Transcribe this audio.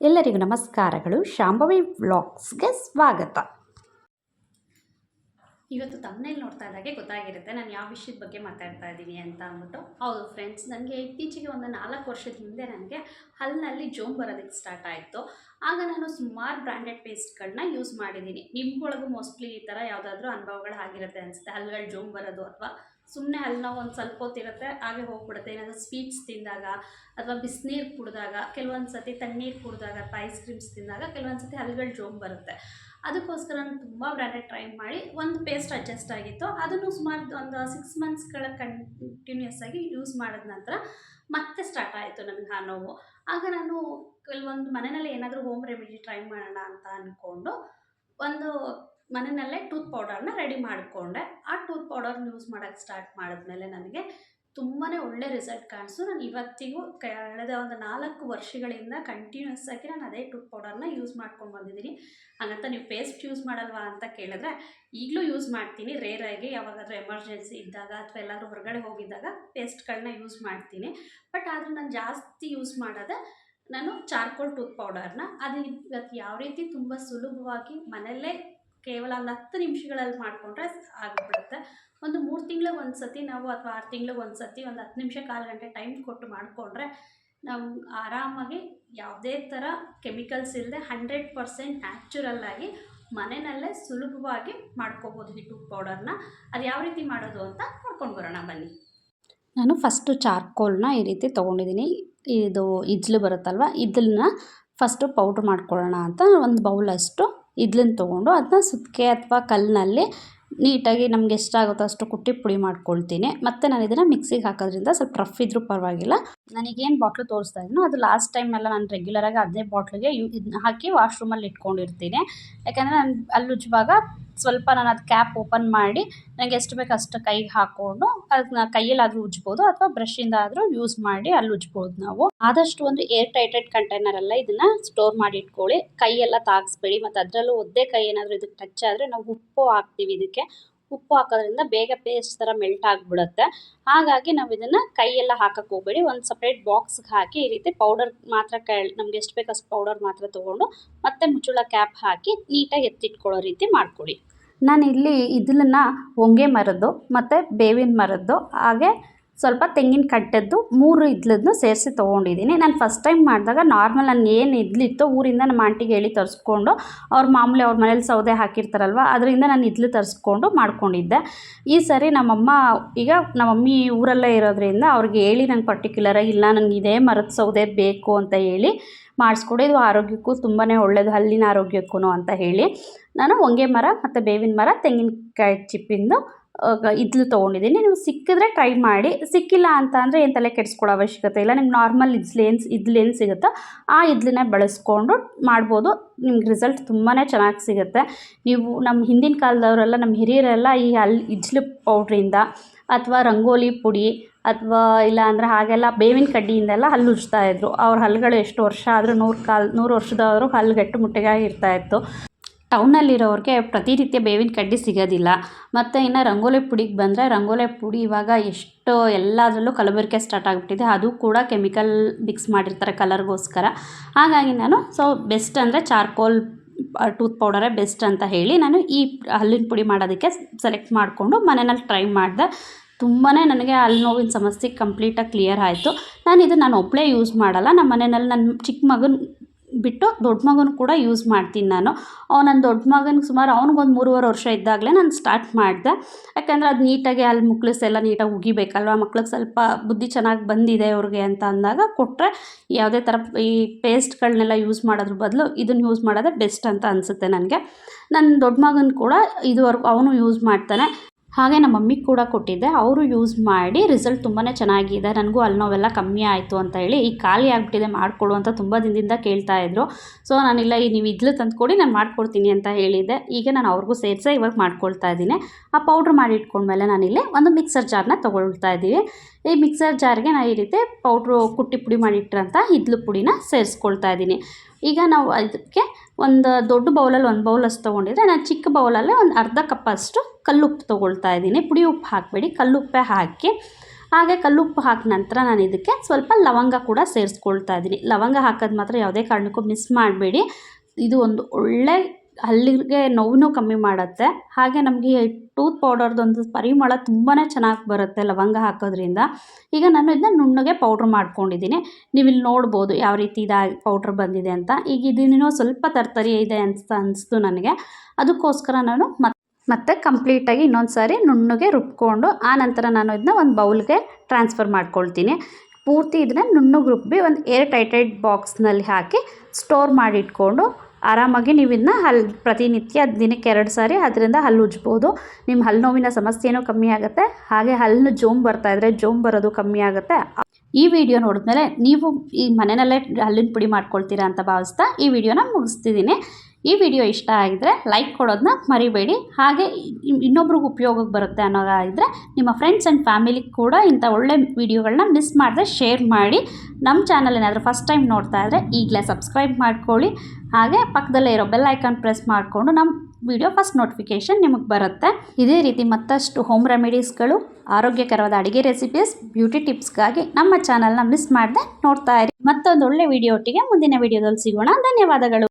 ಎಲ್ಲರಿಗೂ ನಮಸ್ಕಾರಗಳು. ಶಾಂಭವಿ ವ್ಲಾಗ್ಸ್ಗೆ ಸ್ವಾಗತ. ಇವತ್ತು ತಮ್ಮನೇಲಿ ನೋಡ್ತಾ ಇದ್ದಾಗೆ ಗೊತ್ತಾಗಿರುತ್ತೆ ನಾನು ಯಾವ ವಿಷಯದ ಬಗ್ಗೆ ಮಾತಾಡ್ತಾ ಇದ್ದೀನಿ ಅಂತ ಅಂದ್ಬಿಟ್ಟು. ಹೌದು ಫ್ರೆಂಡ್ಸ್ ನನಗೆ ಇತ್ತೀಚೆಗೆ ಒಂದು ನಾಲ್ಕು ವರ್ಷದ ಹಿಂದೆ ನನಗೆ ಹಲ್ಲಿನಲ್ಲಿ ಜೋಮ್ ಬರೋದಕ್ಕೆ ಸ್ಟಾರ್ಟ್ ಆಯಿತು. ಆಗ ನಾನು ಸುಮಾರು ಬ್ರ್ಯಾಂಡೆಡ್ ಪೇಸ್ಟ್ಗಳನ್ನ ಯೂಸ್ ಮಾಡಿದ್ದೀನಿ. ನಿಮ್ಗೊಳಗೂ ಮೋಸ್ಟ್ಲಿ ಈ ಥರ ಯಾವುದಾದ್ರೂ ಅನುಭವಗಳು ಆಗಿರುತ್ತೆ ಅನಿಸುತ್ತೆ ಹಲ್ಲುಗಳು ಜೋಮ್ ಬರೋದು ಅಥವಾ ಸುಮ್ಮನೆ ನೋವು ಒಂದು ಸ್ವಲ್ಪ ಹೊತ್ತಿರುತ್ತೆ ಹಾಗೆ ಹೋಗ್ಬಿಡುತ್ತೆ. ಏನಾದರೂ ಸ್ವೀಟ್ಸ್ ತಿಂದಾಗ ಅಥವಾ ಬಿಸಿನೀರು ಕುಡಿದಾಗ, ಕೆಲವೊಂದು ಸತಿ ತಣ್ಣೀರು ಕುಡಿದಾಗ ಅಥವಾ ಐಸ್ ಕ್ರೀಮ್ಸ್ ತಿಂದಾಗ ಕೆಲವೊಂದು ಸತಿ ಹಲ್ಗಳು ಜೋಮ್ ಬರುತ್ತೆ. ಅದಕ್ಕೋಸ್ಕರ ನಾನು ತುಂಬ ಬ್ರ್ಯಾಂಡೆಡ್ ಟ್ರೈ ಮಾಡಿ ಒಂದು ಪೇಸ್ಟ್ ಅಡ್ಜಸ್ಟ್ ಆಗಿತ್ತು. ಅದನ್ನು ಸುಮಾರು ಒಂದು ಸಿಕ್ಸ್ ಮಂತ್ಸ್ಗಳ ಕಂಟಿನ್ಯೂಸ್ ಆಗಿ ಯೂಸ್ ಮಾಡಿದ ನಂತರ ಮತ್ತೆ ಸ್ಟಾರ್ಟ್ ಆಯಿತು ನನಗೆ ಆ ನೋವು. ಆಗ ನಾನು ಕೆಲವೊಂದು ಮನೆಯಲ್ಲಿ ಏನಾದರೂ ಹೋಮ್ ರೆಮಿಡಿ ಟ್ರೈ ಮಾಡೋಣ ಅಂತ ಅಂದ್ಕೊಂಡು ಒಂದು ಮನೆಯಲ್ಲೇ ಟೂತ್ ಪೌಡರ್ನ ರೆಡಿ ಮಾಡಿಕೊಂಡೆ. ಆ ಟೂತ್ ಪೌಡರ್ನ ಯೂಸ್ ಮಾಡೋಕ್ಕೆ ಸ್ಟಾರ್ಟ್ ಮಾಡಿದ್ಮೇಲೆ ನನಗೆ ತುಂಬಾ ಒಳ್ಳೆ ರಿಸಲ್ಟ್ ಕಾಣಿಸು ನಾನು ಇವತ್ತಿಗೂ ಕಳೆದ ಒಂದು ನಾಲ್ಕು ವರ್ಷಗಳಿಂದ ಕಂಟಿನ್ಯೂಸ್ ಆಗಿ ನಾನು ಅದೇ ಟೂತ್ ಪೌಡರ್ನ ಯೂಸ್ ಮಾಡ್ಕೊಂಡು ಬಂದಿದ್ದೀನಿ. ಹಾಗಂತ ನೀವು ಪೇಸ್ಟ್ ಯೂಸ್ ಮಾಡಲ್ವಾ ಅಂತ ಕೇಳಿದ್ರೆ, ಈಗಲೂ ಯೂಸ್ ಮಾಡ್ತೀನಿ. ರೇರಾಗಿ ಯಾವಾಗಾದರೂ ಎಮರ್ಜೆನ್ಸಿ ಇದ್ದಾಗ ಅಥವಾ ಎಲ್ಲಾದರೂ ಹೊರಗಡೆ ಹೋಗಿದ್ದಾಗ ಪೇಸ್ಟ್ಗಳನ್ನ ಯೂಸ್ ಮಾಡ್ತೀನಿ. ಬಟ್ ಆದರೂ ನಾನು ಜಾಸ್ತಿ ಯೂಸ್ ಮಾಡೋದೇ ನಾನು ಚಾರ್ಕೋಲ್ ಟೂತ್ ಪೌಡರ್ನ. ಅದು ಇವತ್ತು ಯಾವ ರೀತಿ ತುಂಬ ಸುಲಭವಾಗಿ ಮನೆಯಲ್ಲೇ ಕೇವಲ ಒಂದು ಹತ್ತು ನಿಮಿಷಗಳಲ್ಲಿ ಮಾಡಿಕೊಂಡ್ರೆ ಆಗಿಬಿಡುತ್ತೆ. ಒಂದು ಮೂರು ತಿಂಗ್ಳಿಗೆ ಒಂದು ಸತಿ ನಾವು ಅಥವಾ ಆರು ತಿಂಗ್ಳಿಗೆ ಒಂದು ಸತಿ ಒಂದು ಹತ್ತು ನಿಮಿಷ ಕಾಲು ಗಂಟೆ ಟೈಮ್ ಕೊಟ್ಟು ಮಾಡಿಕೊಂಡ್ರೆ ನಾವು ಆರಾಮಾಗಿ ಯಾವುದೇ ಥರ ಕೆಮಿಕಲ್ಸ್ ಇಲ್ಲದೆ ಹಂಡ್ರೆಡ್ ಪರ್ಸೆಂಟ್ ನ್ಯಾಚುರಲ್ಲಾಗಿ ಮನೆಯಲ್ಲೇ ಸುಲಭವಾಗಿ ಮಾಡ್ಕೋಬೋದು ಈ ಟೂತ್ ಪೌಡರ್ನ. ಅದು ಯಾವ ರೀತಿ ಮಾಡೋದು ಅಂತ ನೋಡ್ಕೊಂಡು ಬರೋಣ ಬನ್ನಿ. ನಾನು ಫಸ್ಟು ಚಾರ್ಕೋಲ್ನ ಈ ರೀತಿ ತೊಗೊಂಡಿದ್ದೀನಿ. ಇದು ಇಜ್ಲು ಬರುತ್ತಲ್ವ ಇದನ್ನ ಫಸ್ಟು ಪೌಡ್ರ್ ಮಾಡ್ಕೊಳ್ಳೋಣ ಅಂತ ಒಂದು ಬೌಲಷ್ಟು ಇದ್ಲನ್ನ ತೊಗೊಂಡು ಅದನ್ನ ಸುತ್ತಿಗೆ ಅಥವಾ ಕಲ್ಲಿನಲ್ಲಿ ನೀಟಾಗಿ ನಮ್ಗೆ ಎಷ್ಟಾಗುತ್ತೋ ಅಷ್ಟು ಕುಟ್ಟಿ ಪುಡಿ ಮಾಡ್ಕೊಳ್ತೀನಿ. ಮತ್ತು ನಾನು ಇದನ್ನು ಮಿಕ್ಸಿಗೆ ಹಾಕೋದ್ರಿಂದ ಸ್ವಲ್ಪ ರಫ್ ಇದ್ರೂ ಪರವಾಗಿಲ್ಲ. ನನಗೇನು ಬಾಟ್ಲು ತೋರಿಸ್ತಾ ಇದ್ದೀನೋ ಅದು ಲಾಸ್ಟ್ ಟೈಮೆಲ್ಲ ನಾನು ರೆಗ್ಯುಲರಾಗಿ ಅದೇ ಬಾಟ್ಲಿಗೆ ಯೂ ಇದನ್ನ ಹಾಕಿ ವಾಶ್ರೂಮಲ್ಲಿ ಇಟ್ಕೊಂಡಿರ್ತೀನಿ. ಯಾಕೆಂದರೆ ನಾನು ಅಲ್ಲಿ ಉಜ್ಜುವಾಗ ಸ್ವಲ್ಪ ನಾನು ಅದು ಕ್ಯಾಪ್ ಓಪನ್ ಮಾಡಿ ನನಗೆ ಎಷ್ಟು ಬೇಕು ಅಷ್ಟು ಕೈಗೆ ಹಾಕ್ಕೊಂಡು ಅದನ್ನ ಕೈಯಲ್ಲಾದರೂ ಉಜ್ಬೋದು ಅಥವಾ ಬ್ರಷಿಂದ ಆದರೂ ಯೂಸ್ ಮಾಡಿ ಅಲ್ಲಿ ಉಜ್ಬೋದು ನಾವು. ಆದಷ್ಟು ಒಂದು ಏರ್ ಟೈಟೆಡ್ ಕಂಟೈನರೆಲ್ಲ ಇದನ್ನು ಸ್ಟೋರ್ ಮಾಡಿ ಇಟ್ಕೊಳ್ಳಿ. ಕೈಯೆಲ್ಲ ತಾಗಿಸ್ಬೇಡಿ ಮತ್ತು ಅದರಲ್ಲೂ ಒದ್ದೆ ಕೈ ಏನಾದರೂ ಇದಕ್ಕೆ ಟಚ್ ಆದರೆ ನಾವು ಉಪ್ಪು ಹಾಕ್ತೀವಿ ಇದಕ್ಕೆ. ಉಪ್ಪು ಹಾಕೋದ್ರಿಂದ ಬೇಗ ಪೇಸ್ಟ್ ಥರ ಮೆಲ್ಟ್ ಆಗಿಬಿಡುತ್ತೆ. ಹಾಗಾಗಿ ನಾವು ಇದನ್ನು ಕೈಯೆಲ್ಲ ಹಾಕಕ್ಕೆ ಹೋಗಬೇಡಿ. ಒಂದು ಸಪ್ರೇಟ್ ಬಾಕ್ಸ್ಗೆ ಹಾಕಿ ಈ ರೀತಿ ಪೌಡರ್ ಮಾತ್ರ ಕೈ ನಮ್ಗೆ ಎಷ್ಟು ಬೇಕಷ್ಟು ಪೌಡರ್ ಮಾತ್ರ ತೊಗೊಂಡು ಮತ್ತೆ ಮುಚ್ಚುಳ ಕ್ಯಾಪ್ ಹಾಕಿ ನೀಟಾಗಿ ಎತ್ತಿಟ್ಕೊಳ್ಳೋ ರೀತಿ ಮಾಡ್ಕೊಳ್ಳಿ. ನಾನಿಲ್ಲಿ ಇದನ್ನ ಹೊಂಗೆ ಮರದ್ದು ಮತ್ತು ಬೇವಿನ ಮರದ್ದು ಹಾಗೆ ಸ್ವಲ್ಪ ತೆಂಗಿನ ಕಟ್ಟದ್ದು ಮೂರು ಇದ್ಲದ್ದು ಸೇರಿಸಿ ತೊಗೊಂಡಿದ್ದೀನಿ. ನಾನು ಫಸ್ಟ್ ಟೈಮ್ ಮಾಡಿದಾಗ ನಾರ್ಮಲ್ ನಾನು ಏನು ಇದ್ಲಿತ್ತೋ ಊರಿಂದ ನಮ್ಮ ಆಂಟಿಗೆ ಹೇಳಿ ತರಿಸ್ಕೊಂಡು, ಅವ್ರ ಮಾಮೂಲಿ ಅವ್ರ ಮನೇಲಿ ಸೌದೆ ಹಾಕಿರ್ತಾರಲ್ವ, ಅದರಿಂದ ನಾನು ಇದ್ಲು ತರಿಸ್ಕೊಂಡು ಮಾಡ್ಕೊಂಡಿದ್ದೆ. ಈ ಸರಿ ನಮ್ಮಮ್ಮ, ಈಗ ನಮ್ಮಮ್ಮಿ ಊರಲ್ಲೇ ಇರೋದ್ರಿಂದ ಅವ್ರಿಗೆ ಹೇಳಿ ನಂಗೆ ಪರ್ಟಿಕ್ಯುಲರಾಗಿ ಇಲ್ಲ ನನಗೆ ಇದೇ ಮರದ ಸೌದೆ ಬೇಕು ಅಂತ ಹೇಳಿ ಮಾಡಿಸ್ಕೊಡು, ಇದು ಆರೋಗ್ಯಕ್ಕೂ ತುಂಬಾ ಒಳ್ಳೆಯದು ಹಲ್ಲಿನ ಆರೋಗ್ಯಕ್ಕೂ ಅಂತ ಹೇಳಿ. ನಾನು ಹೊಂಗೆ ಮರ ಮತ್ತು ಬೇವಿನ ಮರ, ತೆಂಗಿನಕಾಯಿ ಚಿಪ್ಪಿಂದು ಇದ್ಲು ತೊಗೊಂಡಿದ್ದೀನಿ. ನೀವು ಸಿಕ್ಕಿದ್ರೆ ಟ್ರೈ ಮಾಡಿ. ಸಿಕ್ಕಿಲ್ಲ ಅಂತ ಅಂದರೆ ಏನು ತಲೆ ಕೆಡಿಸ್ಕೊಳ್ಳೋ ಅವಶ್ಯಕತೆ ಇಲ್ಲ. ನಿಮ್ಗೆ ನಾರ್ಮಲ್ ಇದ್ಲು ಇದ್ಲೇನು ಇದ್ಲು ಏನು ಸಿಗುತ್ತೋ ಆ ಇದ್ಲನ್ನೇ ಬಳಸ್ಕೊಂಡು ಮಾಡ್ಬೋದು. ನಿಮ್ಗೆ ರಿಸಲ್ಟ್ ತುಂಬಾ ಚೆನ್ನಾಗಿ ಸಿಗುತ್ತೆ. ನೀವು ನಮ್ಮ ಹಿಂದಿನ ಕಾಲದವರೆಲ್ಲ ನಮ್ಮ ಹಿರಿಯರೆಲ್ಲ ಈ ಅಲ್ಲಿ ಇಜ್ಲು ಪೌಡ್ರಿಂದ ಅಥವಾ ರಂಗೋಲಿ ಪುಡಿ ಅಥವಾ ಇಲ್ಲ ಅಂದರೆ ಹಾಗೆಲ್ಲ ಬೇವಿನ ಕಡ್ಡಿಯಿಂದೆಲ್ಲ ಹಲ್ಲು ಉಜ್ತಾಯಿದ್ರು ಅವ್ರ ಹಲ್ಲುಗಳು ಎಷ್ಟು ವರ್ಷ ಆದರೂ ನೂರು ಕಾಲ, ನೂರು ವರ್ಷದವರು ಹಲ್ಲು ಗಟ್ಟು ಮುಟ್ಟಿಗಾಗಿ ಇರ್ತಾಯಿತ್ತು ಟೌನಲ್ಲಿರೋರಿಗೆ ಪ್ರತಿನಿತ್ಯ ಬೇವಿನ ಕಡ್ಡಿ ಸಿಗೋದಿಲ್ಲ. ಮತ್ತು ಇನ್ನು ರಂಗೋಲಿ ಪುಡಿಗೆ ಬಂದರೆ ರಂಗೋಲಿ ಪುಡಿ ಇವಾಗ ಎಷ್ಟು ಎಲ್ಲದರಲ್ಲೂ ಕಲಬೆರಕೆ ಸ್ಟಾರ್ಟ್ ಆಗಿಬಿಟ್ಟಿದೆ. ಅದು ಕೂಡ ಕೆಮಿಕಲ್ ಮಿಕ್ಸ್ ಮಾಡಿರ್ತಾರೆ ಕಲರ್ಗೋಸ್ಕರ ಹಾಗಾಗಿ ನಾನು ಸೊ ಬೆಸ್ಟ್ ಅಂದರೆ ಚಾರ್ಕೋಲ್ ಟೂತ್ ಪೌಡರೇ ಬೆಸ್ಟ್ ಅಂತ ಹೇಳಿ ನಾನು ಈ ಹಲ್ಲಿನ ಪುಡಿ ಮಾಡೋದಕ್ಕೆ ಸೆಲೆಕ್ಟ್ ಮಾಡಿಕೊಂಡು ಮನೆಯಲ್ಲಿ ಟ್ರೈ ಮಾಡಿದೆ. ತುಂಬಾ ನನಗೆ ಅಲ್ಲಿ ನೋವಿನ ಸಮಸ್ಯೆ ಕಂಪ್ಲೀಟಾಗಿ ಕ್ಲಿಯರ್ ಆಯಿತು. ನಾನು ಇದು ನಾನು ಒಬ್ಬಳೇ ಯೂಸ್ ಮಾಡಲ್ಲ. ನಮ್ಮ ಮನೆಯಲ್ಲಿ ನನ್ನ ಚಿಕ್ಕ ಮಗನ ಬಿಟ್ಟು ದೊಡ್ಡ ಮಗನ ಕೂಡ ಯೂಸ್ ಮಾಡ್ತೀನಿ ನಾನು. ನನ್ನ ದೊಡ್ಡ ಮಗನಿಗೆ ಸುಮಾರು ಅವ್ನಿಗೊಂದು ಮೂರುವರೆ ವರ್ಷ ಇದ್ದಾಗಲೇ ನಾನು ಸ್ಟಾರ್ಟ್ ಮಾಡಿದೆ. ಯಾಕೆಂದರೆ ಅದು ನೀಟಾಗಿ ಅಲ್ಲಿ ಮುಕ್ಳಿಸ್ ಎಲ್ಲ ನೀಟಾಗಿ ಉಗಿಬೇಕಲ್ವ? ಮಕ್ಳಿಗೆ ಸ್ವಲ್ಪ ಬುದ್ಧಿ ಚೆನ್ನಾಗಿ ಬಂದಿದೆ ಅವ್ರಿಗೆ ಅಂತ ಅಂದಾಗ ಕೊಟ್ಟರೆ ಯಾವುದೇ ಥರ ಈ ಪೇಸ್ಟ್ಗಳನ್ನೆಲ್ಲ ಯೂಸ್ ಮಾಡೋದ್ರ ಬದಲು ಇದನ್ನು ಯೂಸ್ ಮಾಡೋದೇ ಬೆಸ್ಟ್ ಅಂತ ಅನಿಸುತ್ತೆ ನನಗೆ. ನನ್ನ ದೊಡ್ಡ ಮಗನ ಕೂಡ ಇದುವರೆಗೂ ಅವನು ಯೂಸ್ ಮಾಡ್ತಾನೆ. ಹಾಗೆ ನಮ್ಮ ಮಮ್ಮಿಗೆ ಕೂಡ ಕೊಟ್ಟಿದ್ದೆ. ಅವರು ಯೂಸ್ ಮಾಡಿ ರಿಸಲ್ಟ್ ತುಂಬಾ ಚೆನ್ನಾಗಿದೆ. ನನಗೂ ಅಲ್ಲಿ ನೋವೆಲ್ಲ ಕಮ್ಮಿ ಆಯಿತು ಅಂತ ಹೇಳಿ ಈ ಖಾಲಿ ಆಗಿಬಿಟ್ಟಿದೆ ಮಾಡಿಕೊಡು ಅಂತ ತುಂಬ ದಿನದಿಂದ ಕೇಳ್ತಾಯಿದ್ರು ಸೊ ನಾನಿಲ್ಲ, ಈ ನೀವು ಇದ್ಲು ತಂದುಕೊಡಿ, ನಾನು ಮಾಡ್ಕೊಡ್ತೀನಿ ಅಂತ ಹೇಳಿದ್ದೆ. ಈಗ ನಾನು ಅವ್ರಿಗೂ ಸೇರಿಸೇ ಇವಾಗ ಮಾಡ್ಕೊಳ್ತಾ ಇದ್ದೀನಿ. ಆ ಪೌಡ್ರ್ ಮಾಡಿ ಇಟ್ಕೊಂಡ್ಮೇಲೆ ನಾನಿಲ್ಲಿ ಒಂದು ಮಿಕ್ಸರ್ ಜಾರ್ನ ತೊಗೊಳ್ತಾ ಇದ್ದೀವಿ. ಈ ಮಿಕ್ಸರ್ ಜಾರ್ಗೆ ನಾನು ಈ ರೀತಿ ಪೌಡ್ರು ಕುಟ್ಟಿ ಪುಡಿ ಮಾಡಿಟ್ಟಿರೋಂಥ ಇದ್ಲು ಪುಡಿನ ಸೇರಿಸ್ಕೊಳ್ತಾ ಇದ್ದೀನಿ. ಈಗ ನಾವು ಅದಕ್ಕೆ ಒಂದು ದೊಡ್ಡ ಬೌಲಲ್ಲಿ ಒಂದು ಬೌಲ್ ಅಷ್ಟು ತೊಗೊಂಡಿದ್ರೆ ನಾನು ಚಿಕ್ಕ ಬೌಲಲ್ಲೇ ಒಂದು ಅರ್ಧ ಕಪ್ ಅಷ್ಟು ಕಲ್ಲುಪ್ಪು ತೊಗೊಳ್ತಾ ಇದ್ದೀನಿ. ಪುಡಿ ಉಪ್ಪು ಹಾಕಬೇಡಿ. ಕಲ್ಲುಪ್ಪೇ ಹಾಕಿ ಹಾಗೆ ಕಲ್ಲುಪ್ಪು ಹಾಕಿದ ನಂತರ ನಾನು ಇದಕ್ಕೆ ಸ್ವಲ್ಪ ಲವಂಗ ಕೂಡ ಸೇರಿಸ್ಕೊಳ್ತಾ ಇದ್ದೀನಿ. ಲವಂಗ ಹಾಕೋದು ಮಾತ್ರ ಯಾವುದೇ ಕಾರಣಕ್ಕೂ ಮಿಸ್ ಮಾಡಬೇಡಿ. ಇದು ಒಂದು ಒಳ್ಳೆ ಹಲ್ಲಿಗೆ ನೋವನ್ನು ಕಮ್ಮಿ ಮಾಡುತ್ತೆ. ಹಾಗೆ ನಮಗೆ ಟೂತ್ ಪೌಡರ್ದೊಂದು ಪರಿಮಳ ತುಂಬಾ ಚೆನ್ನಾಗಿ ಬರುತ್ತೆ ಲವಂಗ ಹಾಕೋದ್ರಿಂದ. ಈಗ ನಾನು ಇದನ್ನ ನುಣ್ಣಗೆ ಪೌಡ್ರ್ ಮಾಡ್ಕೊಂಡಿದ್ದೀನಿ ನೀವು ಇಲ್ಲಿ ನೋಡ್ಬೋದು ಯಾವ ರೀತಿ ಇದಾಗಿ ಪೌಡ್ರ್ ಬಂದಿದೆ ಅಂತ. ಈಗ ಇದನ್ನೂ ಸ್ವಲ್ಪ ತರ್ತರಿ ಇದೆ ಅಂತ ಅನಿಸ್ತು ನನಗೆ. ಅದಕ್ಕೋಸ್ಕರ ನಾನು ಮತ್ತೆ ಕಂಪ್ಲೀಟಾಗಿ ಇನ್ನೊಂದು ಸಾರಿ ನುಣ್ಣಗೆ ರುಬ್ಕೊಂಡು ಆ ನಂತರ ನಾನು ಇದನ್ನ ಒಂದು ಬೌಲ್ಗೆ ಟ್ರಾನ್ಸ್ಫರ್ ಮಾಡ್ಕೊಳ್ತೀನಿ. ಪೂರ್ತಿ ಇದನ್ನ ನುಣ್ಣಗೆ ರುಬ್ಬಿ ಒಂದು ಏರ್ ಟೈಟೈಟ್ ಬಾಕ್ಸ್ನಲ್ಲಿ ಹಾಕಿ ಸ್ಟೋರ್ ಮಾಡಿ ಇಟ್ಕೊಂಡು ಆರಾಮಾಗಿ ನೀವು ಇದನ್ನ ಹಲ್ಲು ಪ್ರತಿನಿತ್ಯ ದಿನಕ್ಕೆ ಎರಡು ಸಾರಿ ಅದರಿಂದ ಹಲ್ಲು ಉಜ್ಬೋದು. ನಿಮ್ಮ ಹಲ್ಲು ನೋವಿನ ಸಮಸ್ಯೆನೂ ಕಮ್ಮಿ ಆಗುತ್ತೆ. ಹಾಗೆ ಹಲ್ಲು ಜೋಮ್ ಬರ್ತಾ ಇದ್ದರೆ ಜೋಮ್ ಬರೋದು ಕಮ್ಮಿ ಆಗುತ್ತೆ. ಈ ವಿಡಿಯೋ ನೋಡಿದ್ಮೇಲೆ ನೀವು ಈ ಮನೆಯಲ್ಲೇ ಹಲ್ಲಿನ ಪುಡಿ ಮಾಡ್ಕೊಳ್ತೀರಾ ಅಂತ ಭಾವಿಸ್ತಾ ಈ ವಿಡಿಯೋನ ಮುಗಿಸ್ತಿದ್ದೀನಿ. ಈ ವಿಡಿಯೋ ಇಷ್ಟ ಆಗಿದ್ರೆ ಲೈಕ್ ಕೊಡೋದನ್ನ ಮರಿಬೇಡಿ. ಹಾಗೆ ಇನ್- ಇನ್ನೊಬ್ರಿಗೆ ಉಪಯೋಗಕ್ಕೆ ಬರುತ್ತೆ ಅನ್ನೋದಾಗಿದ್ದರೆ ನಿಮ್ಮ ಫ್ರೆಂಡ್ಸ್ ಆ್ಯಂಡ್ ಫ್ಯಾಮಿಲಿ ಕೂಡ ಇಂಥ ಒಳ್ಳೆ ವಿಡಿಯೋಗಳನ್ನ ಮಿಸ್ ಮಾಡದೆ ಶೇರ್ ಮಾಡಿ. ನಮ್ಮ ಚಾನಲ್ ಏನಾದರೂ ಫಸ್ಟ್ ಟೈಮ್ ನೋಡ್ತಾ ಇದ್ದರೆ ಈಗಲೇ ಸಬ್ಸ್ಕ್ರೈಬ್ ಮಾಡ್ಕೊಳ್ಳಿ. ಹಾಗೆ ಪಕ್ಕದಲ್ಲೇ ಇರೋ ಬೆಲ್ ಐಕಾನ್ ಪ್ರೆಸ್ ಮಾಡಿಕೊಂಡು ನಮ್ಮ ವಿಡಿಯೋ ಫಸ್ಟ್ ನೋಟಿಫಿಕೇಷನ್ ನಿಮಗೆ ಬರುತ್ತೆ. ಇದೇ ರೀತಿ ಮತ್ತಷ್ಟು ಹೋಮ್ ರೆಮಿಡೀಸ್ಗಳು ಆರೋಗ್ಯಕರವಾದ ಅಡುಗೆ ರೆಸಿಪೀಸ್ ಬ್ಯೂಟಿ ಟಿಪ್ಸ್ಗಾಗಿ ನಮ್ಮ ಚಾನಲ್ನ ಮಿಸ್ ಮಾಡದೆ ನೋಡ್ತಾ ಇರಿ. ಮತ್ತೊಂದು ಒಳ್ಳೆ ವಿಡಿಯೋ ಒಟ್ಟಿಗೆ ಮುಂದಿನ ವಿಡಿಯೋದಲ್ಲಿ ಸಿಗೋಣ. ಧನ್ಯವಾದಗಳು.